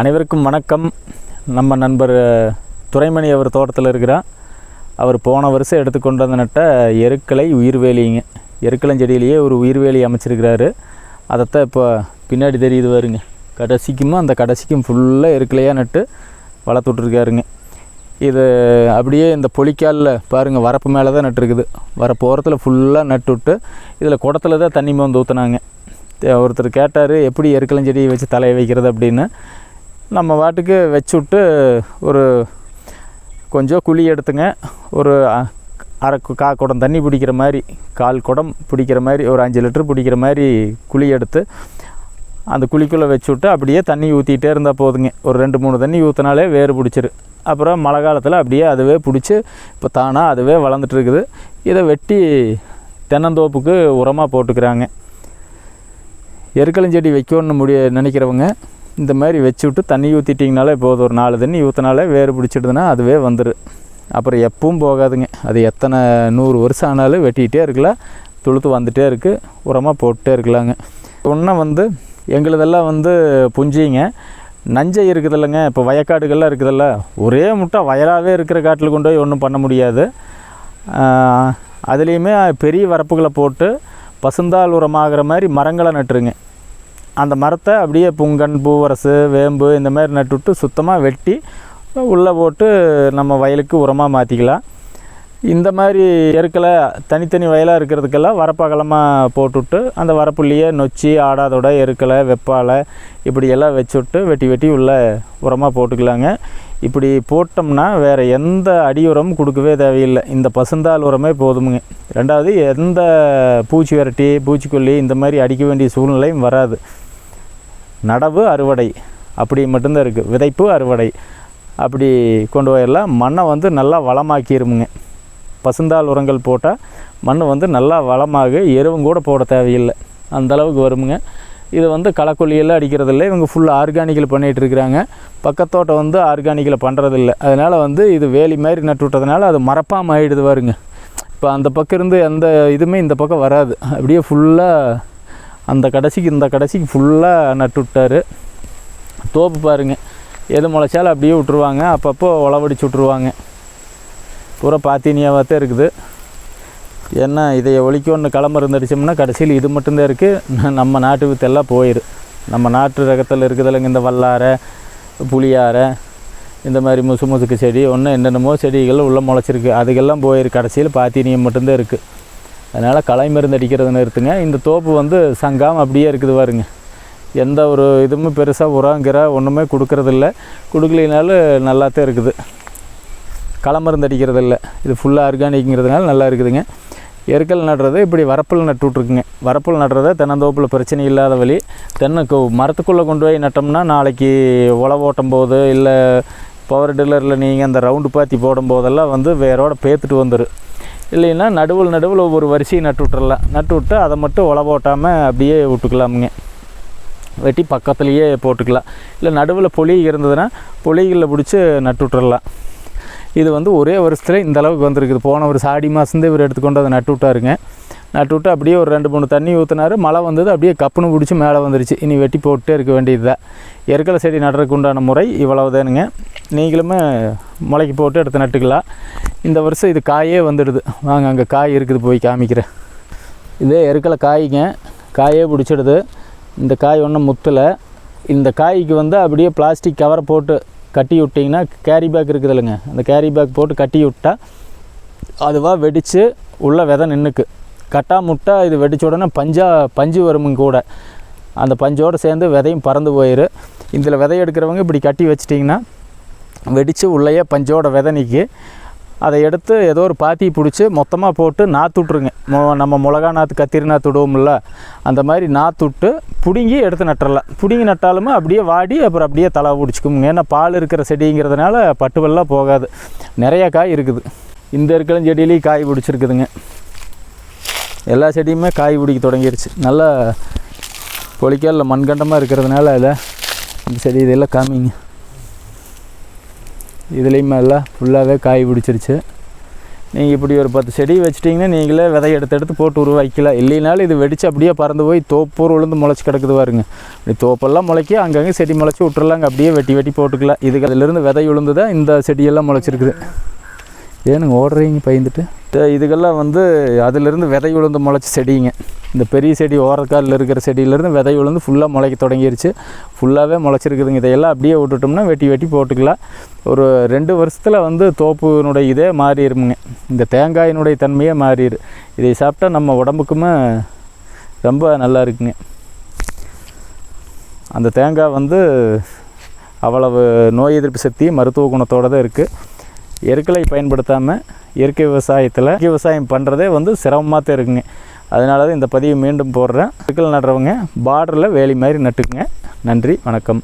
அனைவருக்கும் வணக்கம். நம்ம நண்பர் துறைமணி அவர் தோட்டத்தில் இருக்கிறார். அவர் போன வருஷம் எடுத்துக்கொண்டு வந்து நட்ட எருக்களை உயிர்வேலிங்க. எருக்களஞ்செடியிலேயே ஒரு உயிர்வேலி அமைச்சிருக்கிறாரு. அதைத்தான் இப்போ பின்னாடி தெரியுது வருங்க கடைசிக்கும் அந்த கடைசிக்கும் ஃபுல்லாக எருக்கலையாக நட்டு வளர்த்து விட்ருக்காருங்க இது அப்படியே இந்த பொலிக்காலில் பாருங்கள் வரப்பு மேலே தான் நட்டுருக்குது. வரப்பு ஓரத்தில் ஃபுல்லாக நட்டு விட்டு இதில் குடத்துல தான் தண்ணி மோந்து ஊற்றுனாங்க ஒருத்தர் கேட்டார் எப்படி எருக்களஞ்செடியை வச்சு தலையை வைக்கிறது? அப்படின்னு. நம்ம வாட்டுக்கு வச்சு விட்டு ஒரு கொஞ்சம் குழி எடுத்துங்க. ஒரு அரை கா குடம் தண்ணி பிடிக்கிற மாதிரி கால் குடம் பிடிக்கிற மாதிரி ஒரு அஞ்சு லிட்டர் பிடிக்கிற மாதிரி குழி எடுத்து அந்த குழிக்குள்ளே வச்சு விட்டு அப்படியே தண்ணி ஊற்றிட்டே இருந்தால் போதுங்க. ஒரு ரெண்டு மூணு தண்ணி ஊற்றினாலே வேறு பிடிச்சிரு. அப்புறம் மழை காலத்தில் அப்படியே அதுவே பிடிச்சி இப்போ தானாக அதுவே வளர்ந்துட்டு இருக்குது இதை வெட்டி தென்னந்தோப்புக்கு உரமாக போட்டுக்கிறாங்க. எருக்களஞ்செடி வைக்கணும்னு முடிய நினைக்கிறவங்க இந்த மாதிரி வச்சு விட்டு தண்ணி ஊற்றிட்டிங்கனாலே போதும். ஒரு நாலு தண்ணி ஊற்றினாலே வேறு பிடிச்சிடுதுன்னா அதுவே வந்துடும் அப்புறம் எப்பவும் போகாதுங்க. அது எத்தனை நூறு வருஷம் ஆனாலும் வெட்டிக்கிட்டே இருக்கலாம் துளுத்து வந்துகிட்டே இருக்குது உரமாக போட்டுட்டே இருக்கலாங்க. இன்னும் வந்து எங்களுதெல்லாம் வந்து புஞ்சிங்க. நஞ்சை இருக்குதில்லைங்க. இப்போ வயக்காடுகள்லாம் இருக்குதில்ல. ஒரே முட்டை வயலாகவே இருக்கிற காட்டில் கொண்டு போய் ஒன்றும் பண்ண முடியாது. அதுலேயுமே பெரிய வரப்புகளை போட்டு பசுந்தால் உரமாகிற மாதிரி மரங்களை நட்டுருங்க. அந்த மரத்தை அப்படியே புங்கன் பூவரசு வேம்பு இந்த மாதிரி நட்டுவிட்டு சுத்தமாக வெட்டி உள்ளே போட்டு நம்ம வயலுக்கு உரமாக மாற்றிக்கலாம் இந்த மாதிரி எருக்களை தனித்தனி வயலாக இருக்கிறதுக்கெல்லாம் வரப்பகலமாக போட்டுவிட்டு அந்த வரப்புள்ளியே நொச்சி ஆடாதோட எருக்களை வெப்பாலை இப்படி எல்லாம் வச்சு விட்டு வெட்டி வெட்டி உள்ள உரமாக போட்டுக்கலாங்க. இப்படி போட்டோம்னா வேறு எந்த அடி உரமும் கொடுக்கவே தேவையில்லை. இந்த பசுந்தால் உரமே போதுமுங்க. ரெண்டாவது எந்த பூச்சி விரட்டி பூச்சிக்கொல்லி இந்த மாதிரி அடிக்க வேண்டிய சூழ்நிலையும் வராது. நடவு அறுவடை அப்படி மட்டும்தான் இருக்குது விதைப்பு அறுவடை அப்படி கொண்டு போயிடலாம். மண்ணை வந்து நல்லா வளமாக்கிருமுங்க. பசுந்தால் உரங்கள் போட்டால் மண் வந்து நல்லா வளமாக எருவும் கூட போட தேவையில்லை. அந்த அளவுக்கு வருமுங்க. இது வந்து களைக்கொல்லியெல்லாம் அடிக்கிறதில்ல. இவங்க ஃபுல் ஆர்கானிக்கில் பண்ணிகிட்டு இருக்கிறாங்க. பக்கத்தோட்டம் வந்து ஆர்கானிக்கில் பண்ணுறதில்ல அதனால் வந்து இது வேலி மாதிரி நட்டு விட்டதுனால அது மரப்பாம ஆகிடுது பாருங்க. இப்போ அந்த பக்கம் இருந்து எந்த இதுவுமே இந்த பக்கம் வராது. அப்படியே ஃபுல்லாக அந்த கடைசிக்கு இந்த கடைசிக்கு ஃபுல்லாக நட்டு விட்டாரு. தோப்பு பாருங்க. எது முளைச்சாலும் அப்படியே விட்ருவாங்க அப்பப்போ உழவடிச்சு விட்ருவாங்க பூரா பாத்தீனியாவாக தான் இருக்குது. ஏன்னா இதை ஒழிக்கொன்று களம் இருந்துடுச்சோம்னா கடைசியில் இது மட்டும்தான் இருக்குது நம்ம நாட்டு வித்தெல்லாம் போயிடு நம்ம நாட்டு ரகத்தில் இருக்குதுல்லங்க இந்த வல்லாரை புளியாரை இந்த மாதிரி முசு முசுக்கு செடி ஒன்று என்னென்னமோ செடிகள் உள்ளே முளைச்சிருக்கு. அதுக்கெல்லாம் போயிருக்கு கடைசியில் பாத்தீனியம் மட்டும்தான் இருக்குது அதனால் களை மருந்து அடிக்கிறத நிறுத்துங்க. இந்த தோப்பு வந்து சங்காம் அப்படியே இருக்குது பாருங்க. எந்த ஒரு இதுவும் பெருசாக உரங்கிற ஒன்றுமே கொடுக்கறதில்ல. கொடுக்கலினாலும் நல்லாத்தான் இருக்குது. களை மருந்து அடிக்கிறது இல்லை இது ஃபுல்லாக ஆர்கானிக்ங்கிறதுனால நல்லா இருக்குதுங்க. எருக்கல் நடுறது இப்படி வரப்பில் நட்டுட்ருக்குங்க வரப்பில் நடுறத தென்னந்தோப்பில் பிரச்சனை இல்லாத வழி. தென்னைக்கு மரத்துக்குள்ளே கொண்டு போய் நட்டோம்னா நாளைக்கு உழவு ஓட்டும் போது இல்லை பவர் டில்லரில் நீங்கள் அந்த ரவுண்டு பாத்தி போடும் போதெல்லாம் வந்து வேரோட பேத்துட்டு வந்துடும் இல்லைன்னா நடுவில் நடுவில் ஒவ்வொரு வரிசையும் நட்டு விட்டுறலாம். நட்டு விட்டு அதை மட்டும் உழவு போட்டாமல் அப்படியே விட்டுக்கலாமுங்க. வெட்டி பக்கத்துலேயே போட்டுக்கலாம். இல்லை நடுவில் பொலி இருந்ததுன்னா பொலிகளில் பிடிச்சி நட்டு விட்டுறலாம். இது வந்து ஒரே வருஷத்தில் இந்த அளவுக்கு வந்திருக்குது. போன ஒரு சாடி மாதந்தே இவர் எடுத்துக்கொண்டு அதை நட்டு விட்டாருங்க. நட்டு விட்டு அப்படியே ஒரு ரெண்டு மூணு தண்ணி ஊற்றினாரு மழை வந்தது அப்படியே கப்புன்னு பிடிச்சி மேலே வந்துருச்சு. இனி வெட்டி போட்டுட்டே இருக்க வேண்டியது தான் எருக்கலை செடி நடுறதுக்கு உண்டான முறை இவ்வளவுதானுங்க. நீங்களுமே முளைக்கு போட்டு எடுத்து நட்டுக்கலாம். இந்த வருஷம் இது காயே வந்துடுது. வாங்க அங்கே காய் இருக்குது போய் காமிக்கிறேன். இதே எருக்கலை காய்ங்க. காயே பிடிச்சிடுது. இந்த காய் ஒன்றும் முத்தலை. இந்த காய்க்கு வந்து அப்படியே பிளாஸ்டிக் கவரை போட்டு கட்டி விட்டிங்கன்னா கேரி பேக் இருக்குது இல்லைங்க. அந்த கேரி பேக் போட்டு கட்டி விட்டா அதுவாக வெடித்து உள்ள விதை நின்றுக்கு கட்டா முட்டை இது வெடிச்ச உடனே பஞ்சா பஞ்சு வருமுங்க கூட. அந்த பஞ்சோடு சேர்ந்து விதையும் பறந்து போயிடு இதில் விதை எடுக்கிறவங்க இப்படி கட்டி வச்சிட்டிங்கன்னா வெடித்து உள்ளேயே பஞ்சோட விதை நிற்கி அதை எடுத்து ஏதோ ஒரு பாத்தி பிடிச்சி மொத்தமாக போட்டு நாற்று விட்ருங்க மொ நம்ம மிளகா நாற்று கத்திரி நாற்று விடுவோம்ல அந்த மாதிரி நாற்று விட்டு பிடுங்கி எடுத்து நட்டுறலாம். பிடுங்கி நட்டாலுமே அப்படியே வாடி அப்புறம் அப்படியே தலை பிடிச்சிக்குங்க. ஏன்னா பால் இருக்கிற செடிங்கிறதுனால பட்டு போகாது. நிறைய காய் இருக்குது. இந்த இருக்கிற செடியிலையும் காய் பிடிச்சிருக்குதுங்க. எல்லா செடியுமே காய் பிடிக்க தொடங்கிருச்சு. நல்லா பொலிக்காலில் மண்கண்டமாக இருக்கிறதுனால அதில் இந்த செடி இதெல்லாம் காமிங்க. இதுலேயும் எல்லாம் ஃபுல்லாகவே காய் பிடிச்சிருச்சு. நீங்கள் இப்படி ஒரு பத்து செடி வச்சிட்டிங்கன்னா நீங்களே விதை எடுத்து எடுத்து போட்டு உருவாக்கிக்கலாம். இல்லைனாலும் இது வெடித்து அப்படியே பறந்து போய் தோப்பூர் உளுந்து முளைச்சி கிடக்குது பாருங்க. இப்படி தோப்பெல்லாம் முளைக்கி அங்கங்கே செடி முளைச்சி விட்டுறலாங்க. அப்படியே வெட்டி வெட்டி போட்டுக்கலாம். இதுக்கு அதிலிருந்து விதை உளுந்து தான் இந்த செடியெல்லாம் முளைச்சிருக்குது. ஏனுங்க ஓடுறீங்க பயந்துட்டு? இதுக்கெல்லாம் வந்து அதிலிருந்து விதை உளுந்து முளைச்ச செடிங்க. இந்த பெரிய செடி ஓரக்காலில் இருக்கிற செடியிலேருந்து விதை உளுந்து ஃபுல்லாக முளைக்க தொடங்கிருச்சு. ஃபுல்லாகவே முளைச்சிருக்குதுங்க. இதையெல்லாம் அப்படியே விட்டுட்டோம்னா வெட்டி வெட்டி போட்டுக்கலாம். ஒரு ரெண்டு வருஷத்தில் வந்து தோப்புனுடைய இதே மாறிடுமுங்க இந்த தேங்காயினுடைய தன்மையே மாறிடு இதை சாப்பிட்டா நம்ம உடம்புக்குமே ரொம்ப நல்லா இருக்குங்க. அந்த தேங்காய் வந்து அவ்வளவு நோய் எதிர்ப்பு சக்தி மருத்துவ குணத்தோடு தான் இருக்குது எருக்களை பயன்படுத்தாமல் இயற்கை விவசாயத்தில் இயற்கை விவசாயம் பண்ணுறதே வந்து சிரமமாக தான் இருக்குங்க. அதனால தான் இந்த பதிவை மீண்டும் போடுறேன். எருக்கள் நடுறவங்க பார்டரில் வேலி மாதிரி நட்டுக்குங்க. நன்றி வணக்கம்.